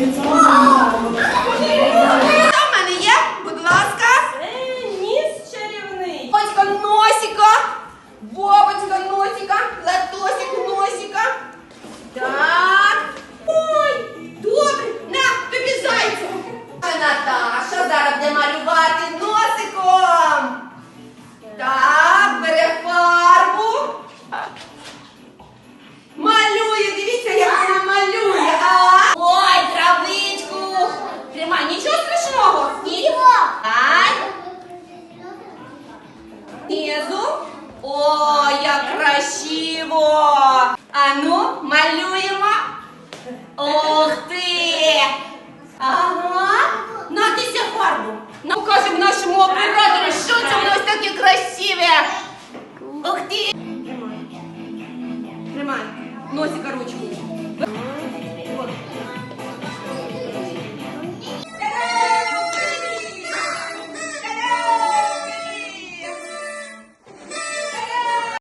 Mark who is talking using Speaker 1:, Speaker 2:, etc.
Speaker 1: It's
Speaker 2: on.
Speaker 3: Внизу. О, я красиво! А ну, малюємо. Ох ти! Ага. Ну, Надися фарбу. Ну, покажемо нашему оператору, Что це у нас такие красивые? Ух ты! Тримай. Тримай. Носика ручку.